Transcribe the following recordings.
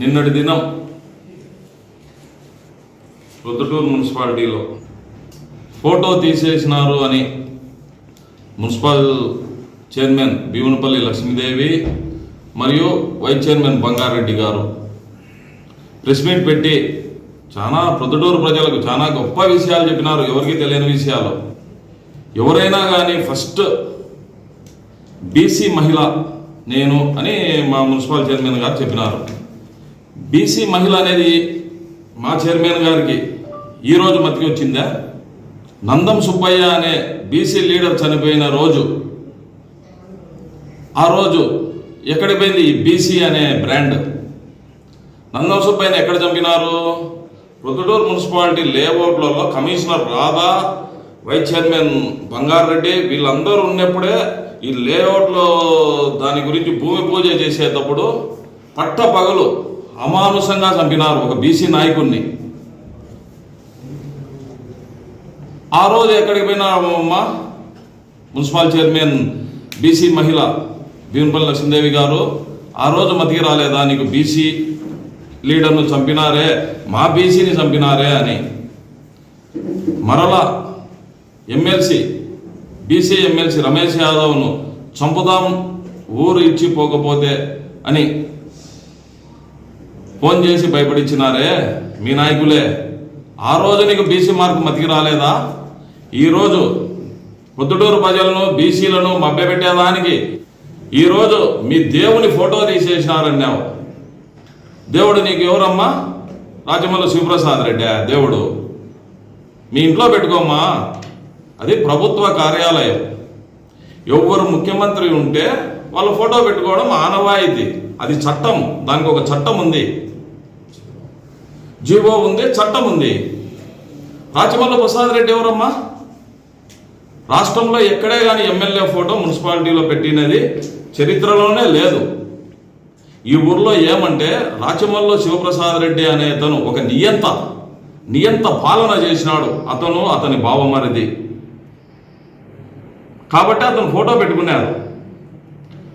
నిన్నటి దినం రుద్రటూరు మున్సిపాలిటీలో ఫోటో తీసేసినారు అని మున్సిపల్ చైర్మన్ భీమునపల్లి లక్ష్మీదేవి మరియు వైస్ చైర్మన్ బంగారెడ్డి గారు. ప్రెస్ మీట్ పెట్టి చాలా ప్రొద్దుటూరు ప్రజలకు చాలా గొప్ప విషయాలు చెప్పినారు. ఎవరికి తెలియని విషయాలు. ఎవరైనా కానీ ఫస్ట్ బీసీ మహిళ నేను అని మా మున్సిపల్ చైర్మన్ గారు చెప్పినారు. బీసీ మహిళ అనేది మా చైర్మన్ గారికి ఈరోజు మతికి వచ్చిందా? నందం సుబ్బయ్య అనే బీసీ లీడర్ చనిపోయిన రోజు ఆ రోజు ఎక్కడ పోయింది ఈ బీసీ అనే బ్రాండ్? నందం సుబ్బయ్యని ఎక్కడ చంపినారు? Proddatur municipality లేఅవుట్లలో commissioner Radha vice chairman Bangareddy వీళ్ళందరూ ఉన్నప్పుడే ఈ లేఅవుట్లో దాని గురించి భూమి పూజ చేసేటప్పుడు పట్ట పగలు అమానుషంగా చంపినారు ఒక బీసీ నాయకుడిని ఆ రోజు ఎక్కడికి పోయినారమ్మా మున్సిపల్ చైర్మన్ బీసీ మహిళ భీమపల్లి లక్ష్మీదేవి గారు ఆ రోజు మతికి రాలేదా? నీకు బీసీ లీడర్ను చంపినారే మా బీసీని చంపినారే అని. మరలా ఎమ్మెల్సీ బీసీ ఎమ్మెల్సీ రమేష్ యాదవ్ను చంపుదాం ఊరు ఇచ్చి పోకపోతే అని ఫోన్ చేసి భయపడించినారే మీ నాయకులే. ఆ రోజు నీకు బీసీ మార్కు మతికి రాలేదా? ఈరోజు పొద్దుటూరు ప్రజలను బీసీలను మభ్యపెట్టేదానికి ఈరోజు మీ దేవుని ఫోటో తీసేసినారన్నావు. దేవుడు నీకు ఎవరమ్మా? రాజమల్లి శివప్రసాద్ రెడ్డి దేవుడు. మీ ఇంట్లో పెట్టుకోమ్మా. అది ప్రభుత్వ కార్యాలయం. ఎవరు ముఖ్యమంత్రి ఉంటే వాళ్ళ ఫోటో పెట్టుకోవడం ఆనవాయితీ. అది చట్టం. దానికి ఒక చట్టం ఉంది. జీవో ఉంది చట్టం ఉంది. రాచమల్ల ప్రసాద్ రెడ్డి ఎవరమ్మా? రాష్ట్రంలో ఎక్కడే కానీ ఎమ్మెల్యే ఫోటో మున్సిపాలిటీలో పెట్టినది చరిత్రలోనే లేదు. ఈ ఊర్లో ఏమంటే రాచమల్ల శివప్రసాద్ రెడ్డి అనే అతను ఒక నియంత నియంత పాలన చేసినాడు. అతను అతని బావమరిది. కాబట్టి అతను ఫోటో పెట్టుకున్నాడు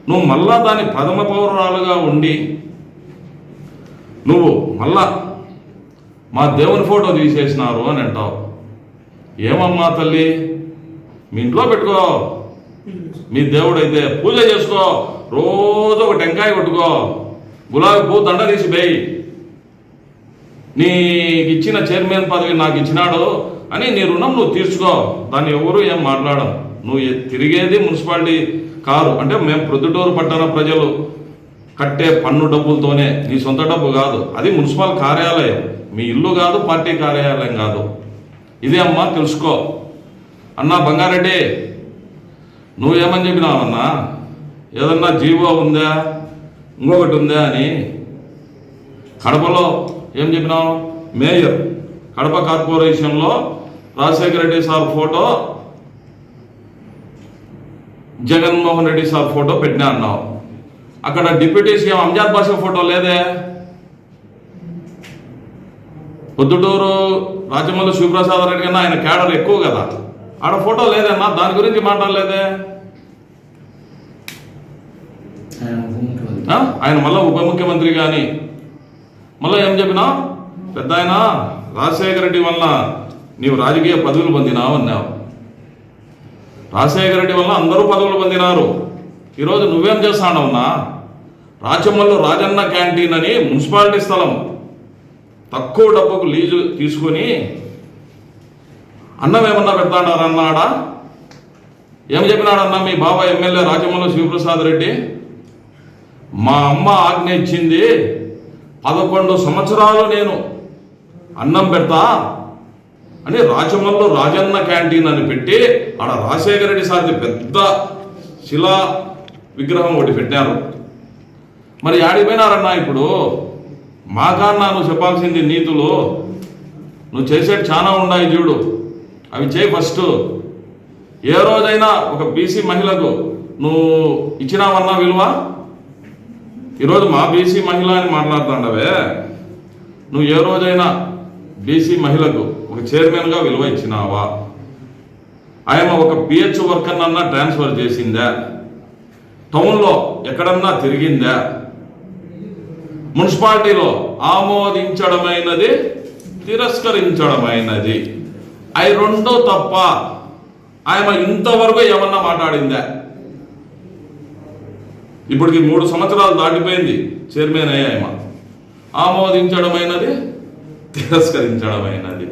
నువ్వు మళ్ళా దాని ప్రథమ పౌరాలుగా ఉండి నువ్వు మళ్ళా మా దేవుని ఫోటో తీసేసినారు అని అంటావు. ఏమమ్మా తల్లి? మీ ఇంట్లో పెట్టుకో. మీ దేవుడైతే పూజ చేసుకో. రోజు ఒక టెంకాయ కొట్టుకో. గులాబీ పూ దండ తీసి వేయి. నీకు ఇచ్చిన చైర్మన్ పదవి నాకు ఇచ్చినాడు అని నీ రుణం నువ్వు తీర్చుకో. దాన్ని ఎవరు ఏం మాట్లాడడం నువ్వు తిరిగేది మున్సిపాలిటీ కారు. అంటే మేము ప్రొద్దుటూరు పట్టణ ప్రజలు కట్టే పన్ను డబ్బులతోనే. నీ సొంత డబ్బు కాదు. అది మున్సిపల్ కార్యాలయం. మీ ఇల్లు కాదు పార్టీ కార్యాలయం కాదు. ఇదే అమ్మా తెలుసుకో. అన్నా బంగారెడ్డి నువ్వేమని చెప్పినావన్నా ఏదన్నా జీవో ఉందా? ఇంకొకటి ఉందా అని. కడపలో ఏం చెప్పినావు? మేయర్. కడప కార్పొరేషన్లో Rajasekhara Reddy sir photo Jaganmohan Reddy sir photo పెట్టినా అన్నావు. అక్కడ deputy CM Amzad Basha photo లేదే? పొద్దుటూరు రాజమల్లి శివప్రసాద్ రెడ్డి కన్నా ఆయన క్యాడర్ ఎక్కువ కదా. ఆడ ఫోటో లేదన్నా దాని గురించి మాట్లాడలేదే. ఆయన మళ్ళా ఉప ముఖ్యమంత్రి కానీ మళ్ళా ఏం చెప్పినా పెద్ద ఆయన రాజశేఖర రెడ్డి వల్ల నీవు రాజకీయ పదవులు పొందినావు అన్నావు. రాజశేఖర రెడ్డి వల్ల అందరూ పదవులు పొందినారు. ఈరోజు నువ్వేం చేస్తానవునా? రాచమ్మల్లో రాజన్న క్యాంటీన్ అని మున్సిపాలిటీ స్థలం. తక్కువ డబ్బుకు లీజు తీసుకొని అన్నం ఏమన్నా పెడతాడారన్నాడా ఏం చెప్పినాడన్నా మీ బాబా ఎమ్మెల్యే రాజమౌళి శివప్రసాద్ రెడ్డి? మా అమ్మ ఆజ్ఞ ఇచ్చింది పదకొండు సంవత్సరాలు నేను అన్నం పెడతా అని రాచమల్లో రాజన్న క్యాంటీన్ అని పెట్టి ఆడ రాజశేఖర రెడ్డి సార్ది పెద్ద శిలా విగ్రహం ఒకటి పెట్టారు. మరి ఆడిపోయినారన్నా ఇప్పుడు? మాకన్నా నువ్వు చెప్పాల్సింది నీతులు. నువ్వు చేసేటి చాలా ఉన్నాయి చూడు. అవి చేయి ఫస్ట్. ఏ రోజైనా ఒక బీసీ మహిళకు నువ్వు ఇచ్చినావన్నా విలువ? ఈరోజు మా బీసీ మహిళ అని మాట్లాడుతుండవే. నువ్వు ఏ రోజైనా బీసీ మహిళకు ఒక చైర్మన్గా విలువ ఇచ్చినావా? ఆయన ఒక పిహెచ్ వర్కర్నన్నా ట్రాన్స్ఫర్ చేసిందా? టౌన్లో ఎక్కడన్నా తిరిగిందా? మున్సిపాలిటీలో ఆమోదించడమైనది తిరస్కరించడమైనది. అవి రెండో తప్ప ఆయన ఇంతవరకు ఏమన్నా మాట్లాడిందా? ఇప్పటికి మూడు సంవత్సరాలు దాటిపోయింది చైర్మన్ అయ్యా ఆయన ఆమోదించడమైనది తిరస్కరించడమైనది.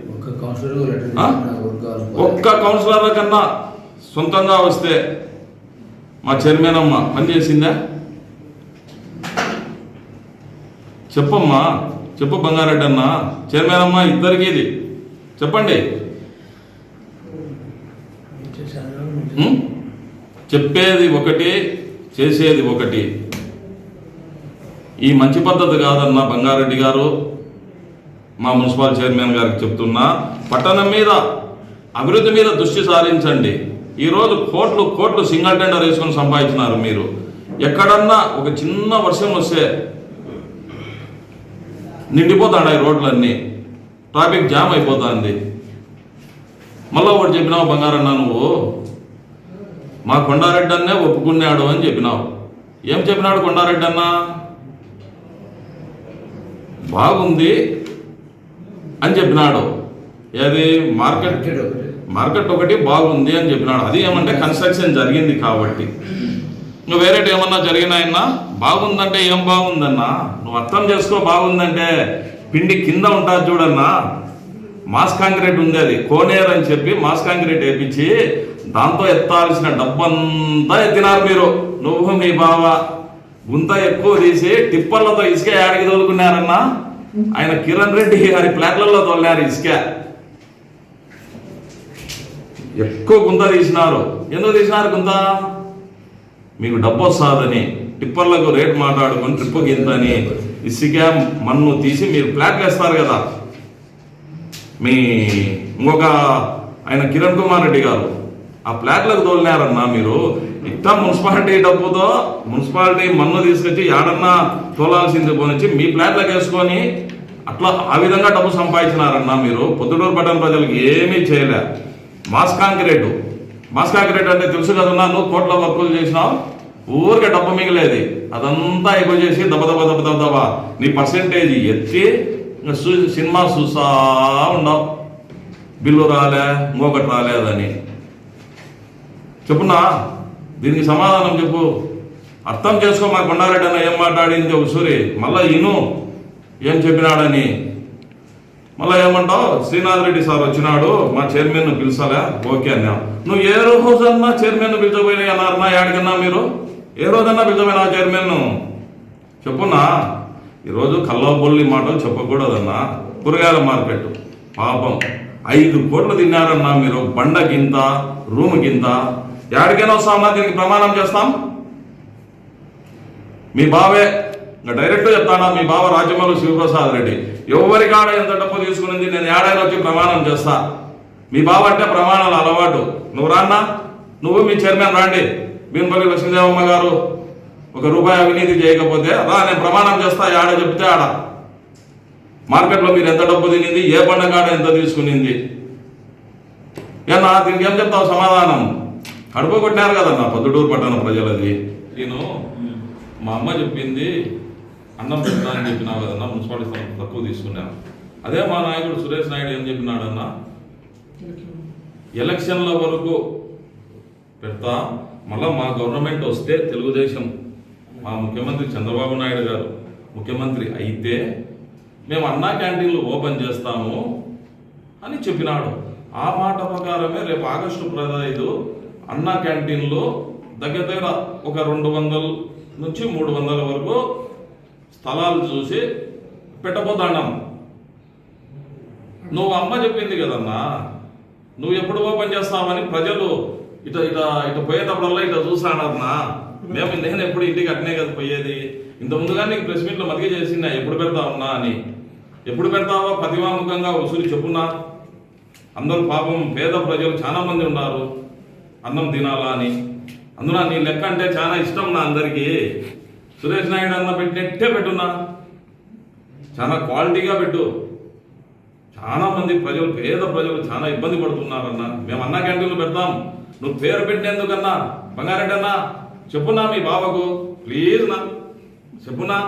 ఒక్క కౌన్సిలర్ల కన్నా సొంతంగా వస్తే మా చైర్మన్ అమ్మ పనిచేసిందా? చెప్పమ్మా చెప్పు బంగారెడ్డి అన్న. చైర్మన్ అమ్మ ఇద్దరికి ఇది. చెప్పండి? చెప్పేది ఒకటి చేసేది ఒకటి. ఈ మంచి పద్ధతి కాదన్న బంగారెడ్డి గారు మా మున్సిపల్ చైర్మన్ గారికి చెప్తున్నా పట్టణం మీద అభివృద్ధి మీద దృష్టి సారించండి. ఈరోజు కోట్లు కోట్లు సింగల్ టెండర్ వేసుకొని సంపాదించినారు మీరు. ఎక్కడన్నా ఒక చిన్న వర్షం వస్తే నిండిపోతాడు ఈ రోడ్లన్నీ? ట్రాఫిక్ జామ్ అయిపోతుంది. మళ్ళా ఒకటి చెప్పినావు బంగారన్న నువ్వు? మా కొండారెడ్డి అన్నే ఒప్పుకున్నాడు అని చెప్పినావు. ఏం చెప్పినాడు కొండారెడ్డి అన్న బాగుంది అని చెప్పినాడు. ఏది? మార్కెట్? మార్కెట్ ఒకటి. మార్కెట్ ఒకటి బాగుంది అని చెప్పినాడు. అది ఏమంటే కన్స్ట్రక్షన్ జరిగింది కాబట్టి. నువ్వు వేరేటి ఏమన్నా జరిగినాయన్నా బాగుందంటే ఏం బాగుందన్నా? నువ్వు అర్థం చేసుకో బాగుందంటే పిండి కింద ఉంటుంది చూడన్నా. మాస్ కాంక్రీట్ ఉంది అది కోనేర్ అని చెప్పి మాస్ కాంక్రీట్ వేపించి దాంతో ఎత్తాల్సిన డబ్బంతా ఎత్తినారు మీరు. నువ్వు మీ బావ. గుంత ఎక్కువ తీసి టిప్పర్లతో ఇసుక ఏడికి తోలుకున్నారన్నా? ఆయన కిరణ్ రెడ్డి గారి ప్లాట్లలో తోలినారు ఇసుక. ఎక్కువ గుంత తీసినారు. ఎందుకు తీసినారు గుంత? మీకు డబ్బు వస్తుందని టిప్పర్లకు రేట్ మాట్లాడుకొని ట్రిప్పు గింతని ఇసుక మన్ను తీసి మీరు ఫ్లాట్లు వేస్తారు కదా. మీ ఇంకొక ఆయన కిరణ్ కుమార్ రెడ్డి గారు ఆ ఫ్లాట్లకు తోలినారన్నా మీరు ఇట్లా మున్సిపాలిటీ డబ్బుతో మున్సిపాలిటీ మన్ను తీసుకొచ్చి ఏడన్నా తోలాల్సింది పోనిచ్చి మీ ఫ్లాట్లకు వేసుకొని అట్లా ఆ విధంగా డబ్బు సంపాదించినారన్నా మీరు పొద్దుటూరు పట్టణ ప్రజలకు ఏమీ చేయలే. మాస్ కాంక్రీటు మాస్ కాంక్రీట్ అంటే తెలుసు కదన్నా నువ్వు కోట్ల వర్కులు చేసినావు. ఊరికే డబ్బు మిగిలేది. అదంతా ఎక్కువ చేసి దెబ్బ దెబ్బ దెబ్బ దెబ్బ దెబ్బ నీ పర్సెంటేజ్ ఎత్తి సినిమా చూసా ఉండవు బిల్లు రాలే ఇంకొకటి రాలేదని చెప్పున్నా దీనికి సమాధానం చెప్పు. అర్థం చేసుకో మా కొండారెడ్డి అన్న ఏం మాట్లాడింది ఒకసారి. మళ్ళా ఇను ఏం చెప్పినాడని. మళ్ళా ఏమంటావు? శ్రీనాథ్ రెడ్డి సార్ వచ్చినాడు మా చైర్మన్ పిలిచాలా? ఓకే అన్నా. నువ్వు ఏ రోజన్నా చైర్మన్ పిలిచబోయినా అన్నారన్నా ఏడికన్నా మీరు? ఏ రోజన్నా పిలిచబోయినా చైర్మన్ చెప్పున్నా. ఈరోజు కల్లబొల్లి మాటలు చెప్పకూడదన్నా. కూరగాయల మార్కెట్. పాపం. ఐదు కోట్లు తిన్నారన్నా మీరు. బండ గింత రూమ్ కింద. ఎక్కడికైనా వస్తామన్నా దీనికి ప్రమాణం చేస్తాం? మీ బావే. ఇంకా డైరెక్ట్ చెప్తానా మీ బావ రాజమౌళి శివప్రసాద్ రెడ్డి. ఎవరి కాడ ఎంత డబ్బు తీసుకునింది నేను ఏడాది వచ్చి ప్రమాణం చేస్తా. మీ బావ అంటే ప్రమాణాలు అలవాటు. నువ్వు రాన్నా? నువ్వు మీ చైర్మన్ రాండి. భీమపల్లి లక్ష్మీదేవమ్మ గారు ఒక రూపాయి అవినీతి చేయకపోతే రా నేను ప్రమాణం చేస్తా ఆడ చెప్తే ఆడ. మార్కెట్లో మీరు ఎంత డబ్బు తినింది ఏ పండుగ కాడ ఎంత తీసుకునింది? ఏనా దీనికి ఏం చెప్తావు సమాధానం. కడుపు కొట్టినారు కదన్నా పొద్దుటూరు పట్టణ ప్రజలది. నేను మా అమ్మ చెప్పింది అన్నం పెడతా అని చెప్పినావు కదన్నా మున్సిపాలిటీ స్థలం తక్కువ తీసుకున్నాను అదే మా నాయకుడు సురేష్ నాయుడు ఏం చెప్పినాడన్నా? ఎలక్షన్ల వరకు పెడతా మళ్ళీ మా గవర్నమెంట్ వస్తే తెలుగుదేశం మా ముఖ్యమంత్రి చంద్రబాబు నాయుడు గారు ముఖ్యమంత్రి అయితే మేము అన్నా క్యాంటీన్లు ఓపెన్ చేస్తాము అని చెప్పినాడు. ఆ మాట ప్రకారమే రేపు ఆగస్టు పదహైదు అన్నా క్యాంటీన్లో దగ్గర దగ్గర ఒక రెండు వందల నుంచి మూడు వందల వరకు స్థలాలు చూసి పెట్టబోతాండం. నువ్వు అమ్మ చెప్పింది కదన్నా నువ్వు ఎప్పుడు పని చేస్తావని ప్రజలు ఇట ఇట ఇట పోయేటప్పుడల్లా ఇట చూసాడన్నా మేము నేను ఎప్పుడు ఇంటికి అట్నే కదా పోయేది? ఇంత ముందుగా నీకు ప్రెస్ మీట్లో మతికి చేసిందా ఎప్పుడు పెడతావున్నా అని. ఎప్పుడు పెడతావా? ప్రతిమాముఖంగా వసూలు చెప్పున్నా అందరూ పాపం పేద ప్రజలు చాలా మంది ఉన్నారు. అన్నం తినాలా అని. అందున నీ లెక్క అంటే చాలా ఇష్టం నా అందరికీ. సురేష్ నాయుడు అన్న పెట్టినట్టే పెట్టున్నా. చాలా క్వాలిటీగా పెట్టు. చాలా మంది ప్రజలు పేద ప్రజలు చాలా ఇబ్బంది పడుతున్నారన్న. మేము అన్న క్యాంటీన్లు పెడతాం. నువ్వు పేరు పెట్టినందుకన్నా బంగారెడ్డి అన్నా చెప్పున్నా మీ బావకు. ప్లీజ్ నా చెప్పున్నా.